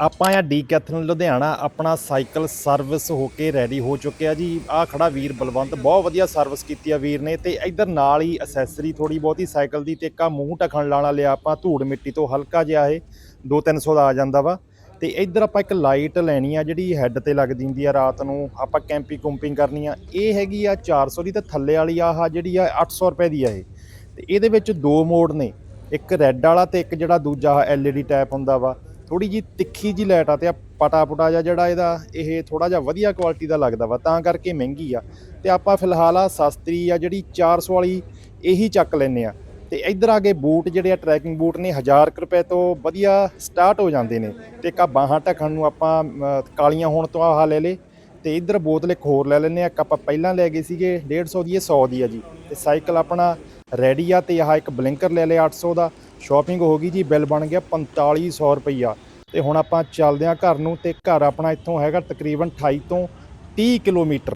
ਆਪਾਂ ਆ ਡੀਕੈਥਲਨ ਲੁਧਿਆਣਾ, ਆਪਣਾ ਸਾਈਕਲ ਸਰਵਿਸ ਹੋ ਕੇ ਰੈਡੀ ਹੋ ਚੁੱਕਿਆ ਜੀ। ਆ ਖੜਾ ਵੀਰ ਬਲਵੰਤ, ਬਹੁਤ ਵਧੀਆ ਸਰਵਿਸ ਕੀਤੀ ਆ ਵੀਰ ਨੇ ਤੇ ਇਧਰ ਨਾਲ ਹੀ ਅਸੈਸਰੀ ਥੋੜੀ ਬਹੁਤੀ ਸਾਈਕਲ ਦੀ ਤੇ ਇੱਕ ਆ ਮੂੰਹ ਢੱਕਣ ਵਾਲਾ ਲਿਆ ਆਪਾਂ, ਧੂੜ ਮਿੱਟੀ ਤੋਂ ਹਲਕਾ ਜਿਹਾ ਇਹ 2-300 ਦਾ ਆ ਜਾਂਦਾ ਵਾ। ਤੇ ਇੱਧਰ ਆਪਾਂ ਇੱਕ ਲਾਈਟ ਲੈਣੀ ਆ ਜਿਹੜੀ ਹੈੱਡ ਤੇ ਲੱਗਦੀ ਹੁੰਦੀ ਆ ਰਾਤ ਨੂੰ, ਆਪਾਂ ਕੈਂਪੀ ਕੁੰਪਿੰਗ ਕਰਨੀ ਆ। ਇਹ ਹੈਗੀ ਆ 400 ਦੀ ਤੇ ਥੱਲੇ ਵਾਲੀ ਆਹ ਜਿਹੜੀ ਆ 800 ਰੁਪਏ ਦੀ ਆ ਇਹ। ਤੇ ਇਹਦੇ ਵਿੱਚ ਦੋ ਮੋਡ ਨੇ, ਇੱਕ ਰੈੱਡ ਵਾਲਾ ਤੇ ਇੱਕ ਜਿਹੜਾ ਦੂਜਾ ਐਲਈਡੀ ਟੈਪ ਹੁੰਦਾ ਵਾ। ਥੋੜੀ ਜੀ ਤਿੱਖੀ ਜੀ ਲਾਈਟ ਆ ਤੇ ਆ ਪਟਾ ਪੁਟਾ ਜਿਹਾ ਜਿਹੜਾ ਇਹਦਾ ਇਹ ਥੋੜਾ ਜਿਹਾ ਵਧੀਆ ਕੁਆਲਿਟੀ ਦਾ ਲੱਗਦਾ ਵਾ, ਤਾਂ ਕਰਕੇ ਮਹਿੰਗੀ ਆ। ਤੇ ਆਪਾਂ ਫਿਲਹਾਲ ਆ ਸਸਤੀ ਆ ਜਿਹੜੀ 400 ਵਾਲੀ, ਇਹੀ ਚੱਕ ਲੈਨੇ ਆ। ਤੇ ਇੱਧਰ ਆ ਕੇ ਬੂਟ ਜਿਹੜੇ ਆ ਟਰੈਕਿੰਗ ਬੂਟ ਨੇ 1000 ਕੁ ਰੁਪਏ ਤੋਂ ਵਧੀਆ ਸਟਾਰਟ ਹੋ ਜਾਂਦੇ ਨੇ। ਤੇ ਇੱਕ ਬਾਹਾਂ ਢੱਕਣ ਨੂੰ ਆਪਾਂ ਕਾਲੀਆਂ ਹੋਣ ਤੋਂ ਆਹ ਲੈ ਲੇ। ਤੇ ਇੱਧਰ ਬੋਤਲ ਇੱਕ ਹੋਰ ਲੈ ਲੈਨੇ ਆ, ਇੱਕ ਆਪਾਂ ਪਹਿਲਾਂ ਲੈ ਗਏ ਸੀਗੇ 150 ਦੀ ਇਹ 100 ਦੀ ਆ ਜੀ। ਤੇ ਸਾਈਕਲ ਆਪਣਾ ਰੈਡੀ ਆ ਤੇ ਆਹ ਇੱਕ ਬਲਿੰਕਰ ਲੈ ਲਿਆ 800 ਦਾ। ਸ਼ਾਪਿੰਗ ਹੋ ਗਈ ਜੀ, ਬਿੱਲ ਬਣ ਗਿਆ 4500 ਰੁਪਈਆ। ਤੇ ਹੁਣ ਆਪਾਂ ਚੱਲਦੇ ਆ ਘਰ ਨੂੰ ਤੇ ਘਰ ਆਪਣਾ ਇੱਥੋਂ ਹੈਗਾ ਤਕਰੀਬਨ 28 ਤੋਂ 30 ਕਿਲੋਮੀਟਰ।